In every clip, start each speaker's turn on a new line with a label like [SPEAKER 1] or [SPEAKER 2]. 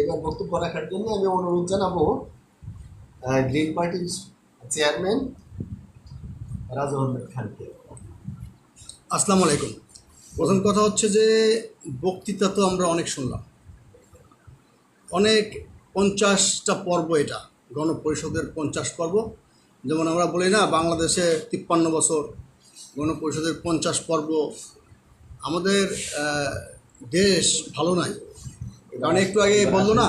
[SPEAKER 1] এবার বক্তব্য রাখার জন্য আমি অনুরোধ জানাব গ্রিন পার্টির চেয়ারম্যান রাজা আহমেদ খানকে।
[SPEAKER 2] আসসালামু আলাইকুম। প্রথম কথা হচ্ছে যে, বক্তৃতা তো আমরা অনেক শুনলাম। অনেক পঞ্চাশটা পর্ব এটা, গণপরিষদের পঞ্চাশ পর্ব। যেমন আমরা বলি না, বাংলাদেশে তিপ্পান্ন বছর গণপরিষদের পঞ্চাশ পর্ব। আমাদের দেশ ভালো নাই। কারণ একটু আগে বলল না?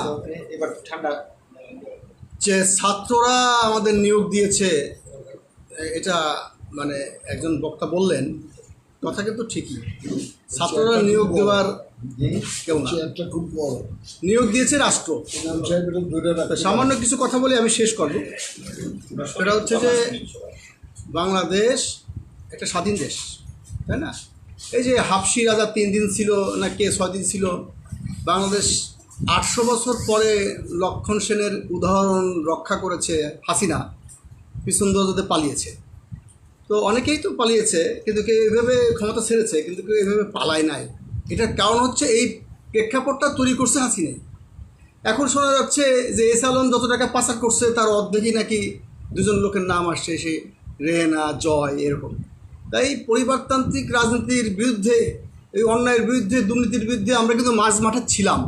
[SPEAKER 1] এবার ঠান্ডা
[SPEAKER 2] যে ছাত্ররা আমাদের নিয়োগ দিয়েছে এটা মানে একজন বক্তা বললেন কথা কিন্তু ঠিকই। ছাত্ররা নিয়োগ দেওয়ার কেউ না।
[SPEAKER 3] চেয়ারটা খুব বড়
[SPEAKER 2] নিয়োগ দিয়েছে রাষ্ট্র। সামান্য কিছু কথা বলে আমি শেষ করব। সেটা হচ্ছে যে বাংলাদেশ একটা স্বাধীন দেশ তাই না? এই যে হাফসি রাজা তিন দিন ছিল না কে ছয় দিন ছিল বাংলাদেশ আটশো বছর পরে লক্ষণ সেনের উদাহরণ রক্ষা করেছে হাসিনা, পিছন পালিয়েছে। তো অনেকেই তো পালিয়েছে, কিন্তু কেউ এভাবে ক্ষমতা ছেড়েছে, কিন্তু কেউ এভাবে পালায় নাই। এটার কারণ হচ্ছে এই প্রেক্ষাপটটা তৈরি করছে হাসিনাই এখন শোনা যাচ্ছে যে এস আলম যত টাকা পাচার করছে, তার অর্ধেকই নাকি দুজন লোকের নাম আসছে সে রেহেনা, জয়, এরকম। তাই পরিবারতান্ত্রিক রাজনীতির বিরুদ্ধে এই অন্যায়ের বিরুদ্ধে, দুর্নীতির বিরুদ্ধে আমরা কিন্তু মাঝ মাঠে ছিলাম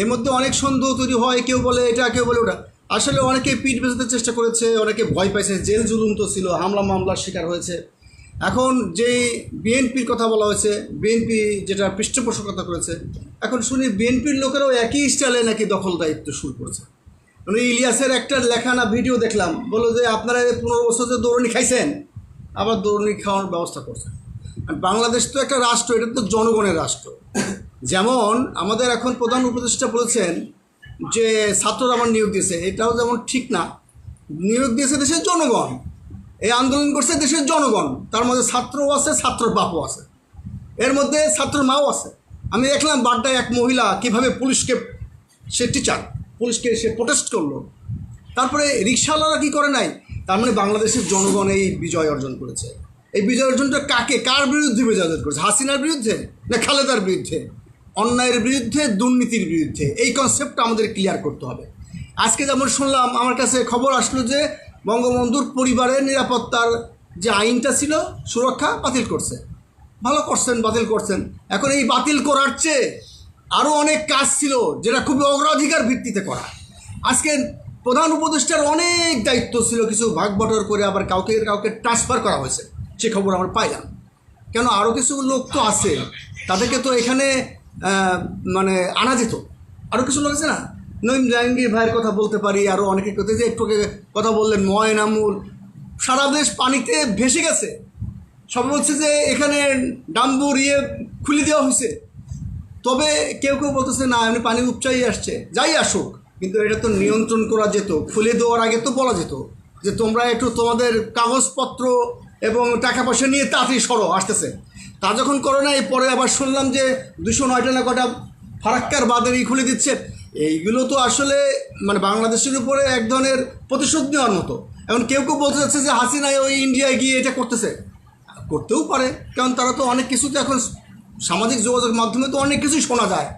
[SPEAKER 2] এর মধ্যে অনেক সন্দেহ তৈরি হয়, কেউ বলে এটা, কেউ বলে ওটা। আসলে অনেকে পিঠ বেঁচাতে চেষ্টা করেছে, অনেকে ভয় পাইছে, জেল জুলুম তো ছিল, হামলা মামলার শিকার হয়েছে। এখন যে বিএনপির কথা বলা হয়েছে, বিএনপি যেটা পৃষ্ঠপোষকতা করেছে, এখন শুনি বিএনপির লোকেরাও একই স্টাইলে নাকি দখল দায়িত্ব শুরু করেছে। মানে ইলিয়াসের একটা লেখা না ভিডিও দেখলাম, বলল যে আপনারা পনেরো বছর যে দৌড়নি খাইছেন, আবার দৌড়নি খাওয়ার ব্যবস্থা করছেন। বাংলাদেশ তো একটা রাষ্ট্র, এটা তো জনগণের রাষ্ট্র। যেমন আমাদের এখন প্রধান উপদেষ্টা বলেছেন যে ছাত্ররা আমার নিয়োগ দিয়েছে, এটাও যেমন ঠিক না। নিয়োগ দিয়েছে দেশের জনগণ। এই আন্দোলন করছে দেশের জনগণ। তার মধ্যে ছাত্রও আছে, ছাত্রর বাপও আছে। এর মধ্যে ছাত্র মাও আছে। আমি দেখলাম বাড্ডায় এক মহিলা কীভাবে পুলিশকে, সে টিচার পুলিশকে সে প্রোটেস্ট করল। তারপরে রিক্সাওয়ালারা কি করে নাই? তার মানে বাংলাদেশের জনগণ এই বিজয় অর্জন করেছে। এই বিজয় অর্জনটা কাকে? কার বিরুদ্ধে বিজয় অর্জন করেছে? হাসিনার বিরুদ্ধে না খালেদার বিরুদ্ধে? অন্যায়ের বিরুদ্ধে, দুর্নীতির বিরুদ্ধে? এই কনসেপ্টটা আমাদের ক্লিয়ার করতে হবে। আজকে যেমন শুনলাম, আমার কাছে খবর আসলো যে বঙ্গবন্ধুর পরিবারের নিরাপত্তার যে আইনটা ছিল, সুরক্ষা বাতিল করছে। ভালো করছেন, বাতিল করছেন। এখন এই বাতিল করার চেয়ে আরও অনেক কাজ ছিল যেটা খুবই অগ্রাধিকার ভিত্তিতে করা। আজকে প্রধান উপদেষ্টার অনেক দায়িত্ব ছিল, কিছু ভাগ বটর করে আবার কাউকে কাউকে ট্রান্সফার করা হয়েছে। সে খবর আমরা পাই পাইলাম। কেন আরও কিছু লোক তো আছে, তাদেরকে তো এখানে মানে আনা যেত। আরও কিছু লোক আছে না? নইম জাহাঙ্গীর ভাইয়ের কথা বলতে পারি আরও অনেকে কথা যে একটু কথা বললেন ময়ন ময়নামুল। সারা দেশ পানিতে ভেসে গেছে। সব হচ্ছে যে এখানে ডাম্বুর ইয়ে খুলে দেওয়া হয়েছে। তবে কেউ কেউ বলতেছে, না, এমনি পানি উপচাই আসছে। যাই আসুক। কিন্তু এটা তো নিয়ন্ত্রণ করা যেত, খুলে দেওয়ার আগে তো বলা যেত যে তোমরা একটু তোমাদের কাগজপত্র এবং টাকা পয়সা নিয়ে তাড়াতাড়ি সরো, আসতেছে। তা যখন করো নাই পরে আবার শুনলাম যে দুশো নয়টা না কটা ফারাক্কার বাদেরই খুলে দিচ্ছে। এইগুলো তো আসলে মানে বাংলাদেশের উপরে এক ধরনের প্রতিশোধ নেওয়ার মতো। এখন কেউ কেউ বলতে যাচ্ছে যে হাসিনা ওই ইন্ডিয়ায় গিয়ে এটা করতেছে। করতেও পারে, কারণ তারা তো অনেক কিছুতে এখন সামাজিক যোগাযোগ মাধ্যমে তো অনেক কিছুই শোনা যায়।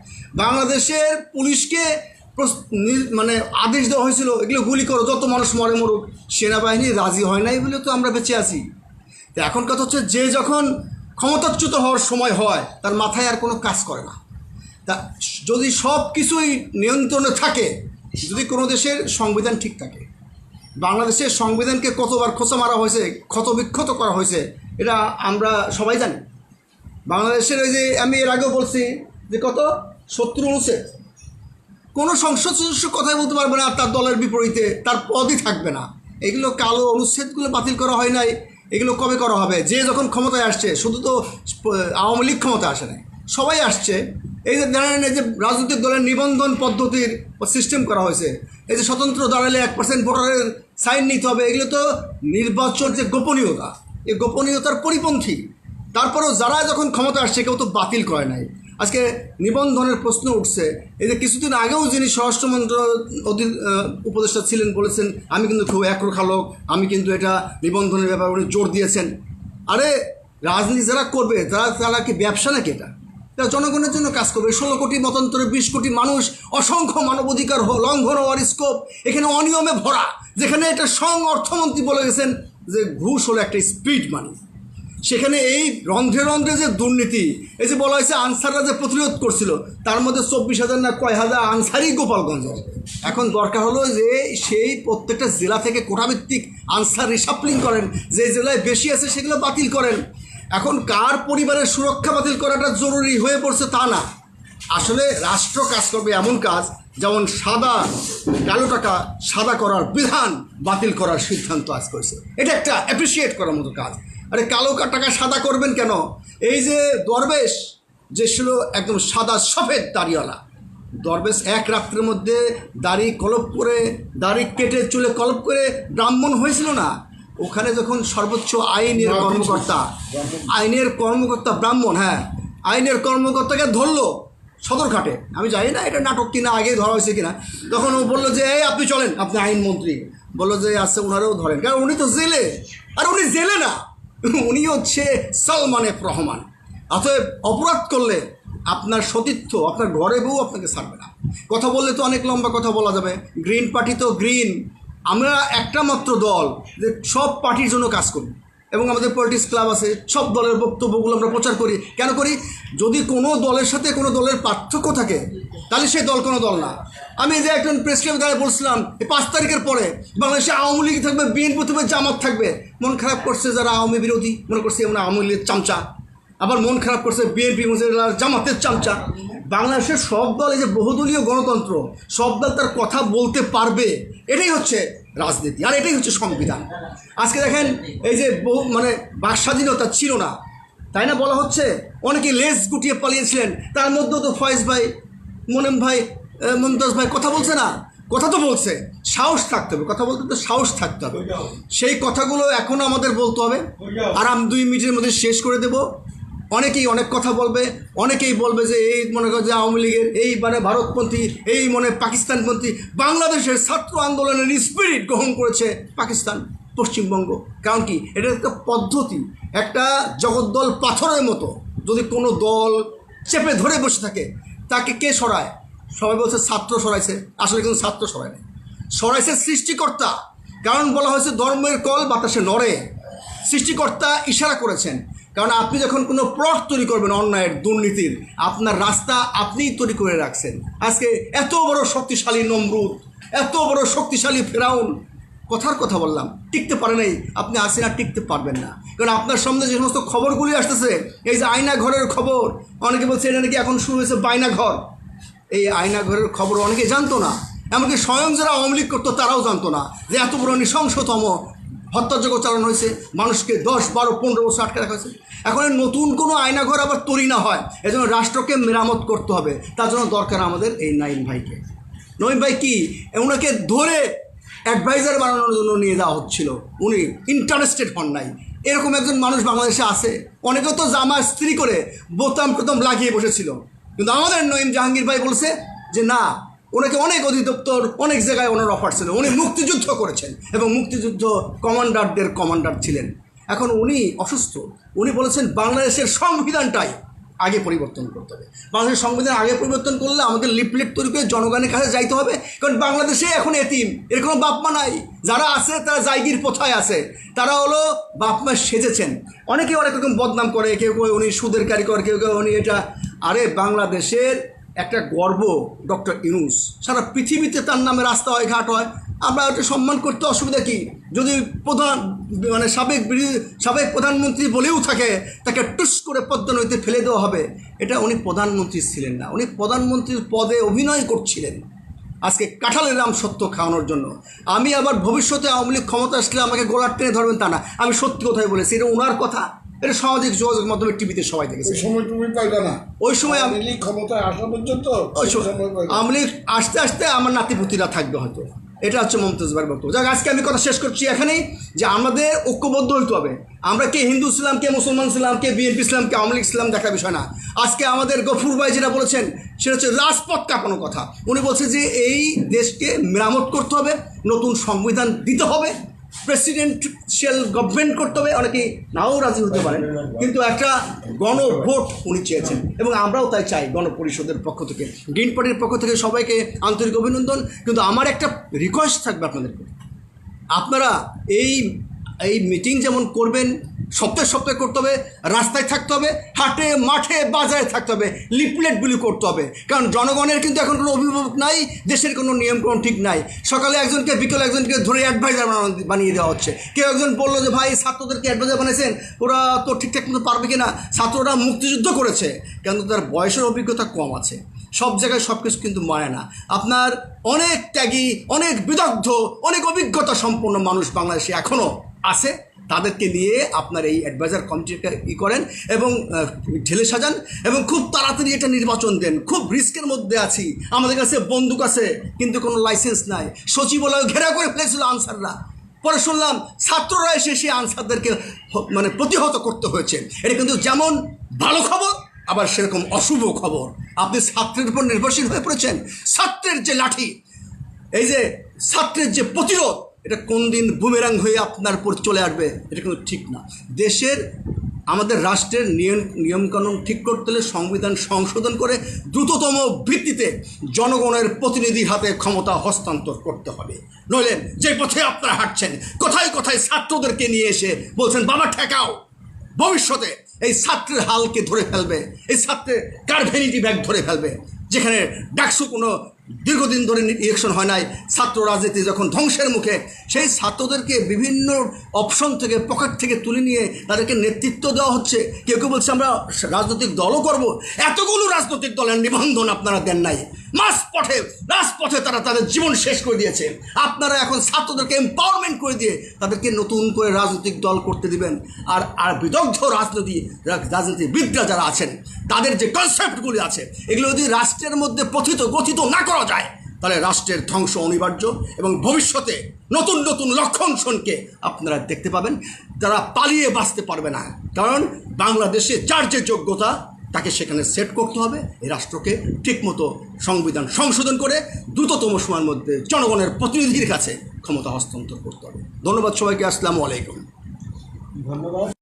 [SPEAKER 2] বাংলাদেশের পুলিশকে মানে আদেশ দেওয়া হয়েছিল, এগুলো গুলি করো, যত মানুষ মরে মরুক, সেনাবাহিনী রাজি হয় নাই বলে তো আমরা বেঁচে আছি। এখন কথা হচ্ছে যে যখন ক্ষমতাচ্যুত হওয়ার সময় হয়, তার মাথায় আর কোনো কাজ করে না। তা যদি সব কিছুই নিয়ন্ত্রণে থাকে, যদি কোনো দেশের সংবিধান ঠিক থাকে, বাংলাদেশের সংবিধানকে কতবার খোঁচা মারা হয়েছে ক্ষত বিক্ষত করা হয়েছে, এটা আমরা সবাই জানি। বাংলাদেশের ওই যে আমি এর আগেও বলছি যে কত? সত্তর অনুচ্ছেদ। কোনো সংসদ সদস্য কথাই বলতে পারবে না তার দলের বিপরীতে, তার পদই থাকবে না। এগুলো কালো অনুচ্ছেদগুলো বাতিল করা হয় নাই। এগুলো কবে করা হবে? যে যখন ক্ষমতায় আসছে, শুধু তো আওয়ামী লীগ ক্ষমতা আসে নাই। সবাই আসছে। এই যে জানেন এই যে রাজনৈতিক দলের নিবন্ধন পদ্ধতির সিস্টেম করা হয়েছে, এই যে স্বতন্ত্র দাঁড়ালে এক পার্সেন্ট ভোটারের সাইন নিতে হবে, এগুলো তো নির্বাচন যে গোপনীয়তা, এই গোপনীয়তার পরিপন্থী। তারপরেও যারা যখন ক্ষমতা আসছে, কেউ তো বাতিল করে নাই। আজকে নিবন্ধনের প্রশ্ন উঠছে। এই যে কিছুদিন আগেও যিনি স্বরাষ্ট্রমন্ত্র আহ, উপদেষ্টা ছিলেন বলেছেন আমি কিন্তু খুব একরোখা লোক আমি কিন্তু এটা নিবন্ধনের ব্যাপারে উনি জোর দিয়েছেন। আরে রাজনীতি যারা করবে তারা তারা কি ব্যবসা নাকি এটা? তারা জনগণের জন্য কাজ করবে। ষোলো কোটি মতান্তরে বিশ কোটি মানুষ অসংখ্য মানবাধিকার লঙ্ঘন হওয়ার স্কোপ এখানে অনিয়মে ভরা যেখানে এটা সং অর্থমন্ত্রী বলে গেছেন যে ঘুষ হলো একটা স্পিড মানি সেখানে এই রন্ধ্রে রন্ধ্রে যে দুর্নীতি, এই যে বলা হয়েছে আনসাররা যে প্রতিরোধ করছিল, তার মধ্যে চব্বিশ হাজার না কয় হাজার আনসারই গোপালগঞ্জে। এখন দরকার হলো যে সেই প্রত্যেকটা জেলা থেকে কোটাভিত্তিক আনসার রিসাপ্লিং করেন, যে জেলায় বেশি আছে সেগুলো বাতিল করেন। এখন কার পরিবারের সুরক্ষা বাতিল করাটা জরুরি হয়ে পড়ছে তা না। আসলে রাষ্ট্র কাজ করবে এমন কাজ, যেমন সাদা, কালো টাকা সাদা করার বিধান বাতিল করার সিদ্ধান্ত আজ করেছে এটা একটা অ্যাপ্রিসিয়েট করার মতো কাজ। আরে কালো কা- টাকা সাদা করবেন কেন? এই যে দরবেশ যে ছিল একদম সাদা সফেদ দাড়িওয়ালা। দরবেশ এক রাত্রের মধ্যে দাড়ি কলপ করে দাড়ি কেটে চুলে কলপ করে ব্রাহ্মণ হয়েছিল না? ওখানে যখন সর্বোচ্চ আইনের কর্মকর্তা আইনের কর্মকর্তা ব্রাহ্মণ হ্যাঁ আইনের কর্মকর্তাকে ধরলো সদরঘাটে। আমি জানি না এটা নাটক কিনা আগে ধরা হয়েছে কিনা। তখন ও বলল যে এই আপনি চলেন আপনি আইনমন্ত্রী। বলল যে আচ্ছা ওনারাও ধরেন। কারণ উনি তো জেলে। আর উনি জেলে না। উনি হচ্ছে সালমান এফ রহমান। অতএব অপরাধ করলে আপনার সতীর্থ, আপনার ঘরে বউ আপনাকে ছাড়বে না। কথা বললে তো অনেক লম্বা কথা বলা যাবে। গ্রিন পার্টি তো গ্রিন। আমরা একটা মাত্র দল যে সব পার্টির জন্য কাজ করি। এবং আমাদের পলিটিক্স ক্লাব আছে, সব দলের বক্তব্যগুলো আমরা প্রচার করি। কেন করি? যদি কোনো দলের সাথে কোনো দলের পার্থক্য থাকে তাহলে সেই দল কোনো দল না। আমি যে একজন প্রেস ক্লাবে দাঁড়িয়ে বলছিলাম, এই পাঁচ তারিখের পরে বাংলাদেশে আওয়ামী লীগ থাকবে, বিএনপি থাকবে, জামাত থাকবে। মন খারাপ করছে যারা আওয়ামী বিরোধী, মনে করছে এমন আওয়ামী লীগের চামচা। আবার মন খারাপ করছে বিএনপি জামাতের চামচা। বাংলাদেশের সব দল এই যে বহুদলীয় গণতন্ত্র, সব দল তার কথা বলতে পারবে। এটাই হচ্ছে রাজনীতি, আর এটাই হচ্ছে সংবিধান। আজকে দেখেন, এই যে বহু মানে বাক স্বাধীনতা ছিল না। তাই না বলা হচ্ছে? অনেকে লেজ গুটিয়ে পালিয়েছিলেন। তার মধ্যেও তো ফয়েজ ভাই মনেম ভাই মমতাজ ভাই কথা বলছে না? কথা তো বলছে। সাহস থাকতে হবে। কথা বলতে তো সাহস থাকতে হবে। সেই কথাগুলো এখনও আমাদের বলতে হবে। আর আমি দুই মিনিটের মধ্যে শেষ করে দেব। অনেকেই অনেক কথা বলবে। অনেকেই বলবে যে এই মনে করো যে আওয়ামী লীগের এই মানে ভারতপন্থী, এই মনে পাকিস্তানপন্থী, বাংলাদেশের ছাত্র আন্দোলনের স্পিরিট গ্রহণ করেছে পাকিস্তান, পশ্চিমবঙ্গ। কারণ কি? এটা একটা পদ্ধতি। একটা জগদ্দল পাথরের মতো। যদি কোনো দল চেপে ধরে বসে থাকে তাকে কে সরায়? সবাই বলছে ছাত্র সরাইছে। আসলে কিন্তু ছাত্র সরায় না সরাইছে সৃষ্টিকর্তা। কারণ বলা হয়েছে ধর্মের কল বাতাসে নড়ে। সৃষ্টিকর্তা ইশারা করেছেন। কারণ আপনি যখন কোনো প্লট তৈরি করবেন অন্যায়ের দুর্নীতির, আপনার রাস্তা আপনিই তৈরি করে রাখছেন। আজকে এত বড় শক্তিশালী নমরুদ, এত বড় শক্তিশালী ফেরাউন কথার কথা বললাম। টিকতে পারে নাই। আপনি আসেন আর টিকতে পারবেন না। কারণ আপনার সামনে যে সমস্ত খবরগুলি আসতেছে, এই যে আয়না ঘরের খবর, অনেকে বলছে এটা নাকি এখন শুরু হয়েছে বাইনা ঘর এই আয়না ঘরের খবর অনেকে জানতো না। এমনকি স্বয়ং যারা আওয়ামী লীগ করতো, তারাও জানতো না যে এত বড় নৃশংসতম হত্যাযোগ্য চালানো হয়েছে। মানুষকে দশ, বারো, পনেরো বছর আটকে রাখা হয়েছে। এখন নতুন কোনো আয়নাঘর আবার তৈরি না হয়। এজন্য রাষ্ট্রকে মেরামত করতে হবে। তার জন্য দরকার আমাদের এই নাইন ভাইকে। নইম ভাই কি? ওনাকে ধরে অ্যাডভাইজার বানানোর জন্য নিয়ে যাওয়া হচ্ছিল। উনি ইন্টারেস্টেড হন নাই। এরকম একজন মানুষ বাংলাদেশে আছে। অনেকে তো জামা স্ত্রী করে বোতাম প্রথম লাগিয়ে বসেছিল। কিন্তু আমাদের নঈম জাহাঙ্গীর ভাই বলছে যে, না, ওনাকে অনেক অধিদপ্তর, অনেক জায়গায় ওনার অফার ছিল। উনি মুক্তিযুদ্ধ করেছেন এবং মুক্তিযুদ্ধ কমান্ডারদের কমান্ডার ছিলেন। এখন উনি অসুস্থ। উনি বলেছেন, বাংলাদেশের সংবিধানটাই আগে পরিবর্তন করতে হবে। বাংলাদেশের সংবিধান আগে পরিবর্তন করলে আমাদের লিপলেট তৈরি করে জনগণের কাছে যাইতে হবে। কারণ বাংলাদেশে এখন এতিম, এর কোনো বাপমা নাই। যারা আছে, তারা জায়গির প্রথায় আছে। তারা হলো বাপমা সেজেছেন। অনেকে অনেক রকম বদনাম করে, কেউ কেউ উনি সুদের কারিগর, কেউ কেউ উনি এটা। আরে বাংলাদেশের একটা গর্ব, ডক্টর ইউনুস। সারা পৃথিবীতে তার নামে রাস্তা হয়, ঘাট হয়। আমরা ওটা সম্মান করতে অসুবিধা কি? যদি প্রধান মানে সাবেক সাবেক প্রধানমন্ত্রী বলেও থাকে, তাকে টুস করে পদ্মনদীতে ফেলে দেওয়া হবে। এটা উনি প্রধানমন্ত্রী ছিলেন না। উনি প্রধানমন্ত্রীর পদে অভিনয় করছিলেন। আজকে কাঁঠালের রাম সত্য খাওয়ানোর জন্য। আমি আবার ভবিষ্যতে আওয়ামী লীগ ক্ষমতা আসলে আমাকে গোলার টেনে ধরবেন তা না। আমি সত্যি কথাই বলেছি, এটা ওনার কথা। এটা সামাজিক যোগাযোগ মাধ্যমে টিভিতে সবাই দেখেছে।
[SPEAKER 3] ওই সময় তুমি পাইবে না।
[SPEAKER 2] ওই সময় আমি
[SPEAKER 3] লীগ ক্ষমতায় আসা পর্যন্ত
[SPEAKER 2] ওই
[SPEAKER 3] সময়
[SPEAKER 2] আওয়ামী লীগ আস্তে আস্তে আমার নাতিপুতিরা থাকবে হয়তো। এটা হচ্ছে মমতাজ ভাইয়ের বক্তব্য। যাক আজকে আমি কথা শেষ করছি এখানেই যে আমাদের ঐক্যবদ্ধ হইতে হবে। আমরা কে হিন্দু ছিলাম কে মুসলমান ছিলাম কে বিএনপি ছিলাম কে আওয়ামী লীগ ছিলাম দেখার বিষয় না। আজকে আমাদের গফুর ভাই যেটা বলেছেন সেটা হচ্ছে রাজপথ কাঁপানো কথা। উনি বলছে যে এই দেশকে মেরামত করতে হবে নতুন সংবিধান দিতে হবে। প্রেসিডেন্সিয়াল গভর্নমেন্ট করতে হবে, অনেকেই নাও রাজি হতে পারেন। কিন্তু একটা গণভোট উনি চেয়েছেন, এবং আমরাও তাই চাই গণপরিষদের পক্ষ থেকে। গ্রিন পার্টির পক্ষ থেকে সবাইকে আন্তরিক অভিনন্দন। কিন্তু আমার একটা রিকোয়েস্ট থাকবে আপনাদেরকে। আপনারা এই এই মিটিং যেমন করবেন সপ্তাহে সপ্তাহে করতে হবে, রাস্তায় থাকতে হবে, হাটে, মাঠে, বাজারে থাকতে হবে লিপলেটগুলি করতে হবে। কারণ জনগণের কিন্তু এখন কোনো অভিভাবক নাই, দেশের কোনো নিয়মকানুন ঠিক নাই। সকালে একজনকে, বিকেলে একজনকে ধরে অ্যাডভাইজার বানিয়ে দেওয়া হচ্ছে। কেউ একজন বলল যে, ভাই, ছাত্রদেরকে অ্যাডভাইজার বানিয়েছেন, ওরা তো ঠিকঠাক মতো পারবে কি না ছাত্ররা মুক্তিযুদ্ধ করেছে, কিন্তু তার বয়সের অভিজ্ঞতা কম আছে। সব জায়গায় সব কিছু কিন্তু মানে না। আপনার অনেক ত্যাগী, অনেক বিদগ্ধ, অনেক অভিজ্ঞতা সম্পন্ন মানুষ বাংলাদেশে এখনও আছে। তাদেরকে নিয়ে আপনার এই অ্যাডভাইজার কমিটিটা ই করেন এবং ঢেলে সাজান এবং খুব তাড়াতাড়ি এটা নির্বাচন দেন। খুব রিস্কের মধ্যে আছি। আমাদের কাছে বন্দুক আছে, কিন্তু কোনো লাইসেন্স নাই। সচিবালয় ঘেরা করে ফেলেছিল আনসাররা। পরে শুনলাম ছাত্ররা এসে সেই আনসারদেরকে মানে প্রতিহত করতে হয়েছে। এটা কিন্তু যেমন ভালো খবর, আবার সেরকম অশুভ খবর। আপনি ছাত্রের উপর নির্ভরশীল হয়ে পড়েছেন। ছাত্রের যে লাঠি, এই যে ছাত্রের যে প্রতিরোধ এটা কোন দিন বুমেরাং হয়ে আপনার উপর চলে আসবে, এটা কিন্তু ঠিক না। দেশের, আমাদের রাষ্ট্রের নিয়ম, নিয়মকানুন ঠিক করতে হলে সংবিধান সংশোধন করে দ্রুততম ভিত্তিতে জনগণের প্রতিনিধির হাতে ক্ষমতা হস্তান্তর করতে হবে। নইলে যে পথে আপনারা হাঁটছেন, কোথায় কোথায় ছাত্রদেরকে নিয়ে এসে বলছেন, বাবা, ঠেকাও। ভবিষ্যতে এই ছাত্রের হালকে ধরে ফেলবে, এই ছাত্রের কার ভ্যানিটি ব্যাগ ধরে ফেলবে, যেখানে ডাকসু কোনো দীর্ঘদিন ধরে ইলেকশন হয় নাই, ছাত্র রাজনীতি যখন ধ্বংসের মুখে, সেই ছাত্রদেরকে বিভিন্ন অপশন থেকে পকেট থেকে তুলে নিয়ে তাদেরকে নেতৃত্ব দেওয়া হচ্ছে। কেউ কেউ বলছে, আমরা রাজনৈতিক দলও করব। এতগুলো রাজনৈতিক দলের নিবন্ধন আপনারা দেন নাই। মাস পথে রাজপথে তারা তাদের জীবন শেষ করে দিয়েছে। আপনারা এখন ছাত্রদেরকে এম্পাওয়ারমেন্ট করে দিয়ে তাদেরকে নতুন করে রাজনৈতিক দল করতে দিবেন। আর আর বিদগ্ধ রাজনীতি রাজনীতিবিদরা যারা আছেন, তাদের যে কনসেপ্টগুলি আছে, এগুলো যদি রাষ্ট্রের মধ্যে পথিত, গঠিত না করা যায়, তাহলে রাষ্ট্রের ধ্বংস অনিবার্য এবং ভবিষ্যতে নতুন নতুন লক্ষণসনকে আপনারা দেখতে পাবেন। তারা পালিয়ে বাঁচতে পারবে না, কারণ বাংলাদেশে যার যে যোগ্যতা তাকে সেখানে সেট করতে হবে। এই রাষ্ট্রকে ঠিকমতো সংবিধান সংশোধন করে দ্রুততম সময়ের মধ্যে জনগণের প্রতিনিধির কাছে ক্ষমতা হস্তান্তর করতে হবে। ধন্যবাদ সবাইকে, আসসালামু আলাইকুম।
[SPEAKER 3] ধন্যবাদ।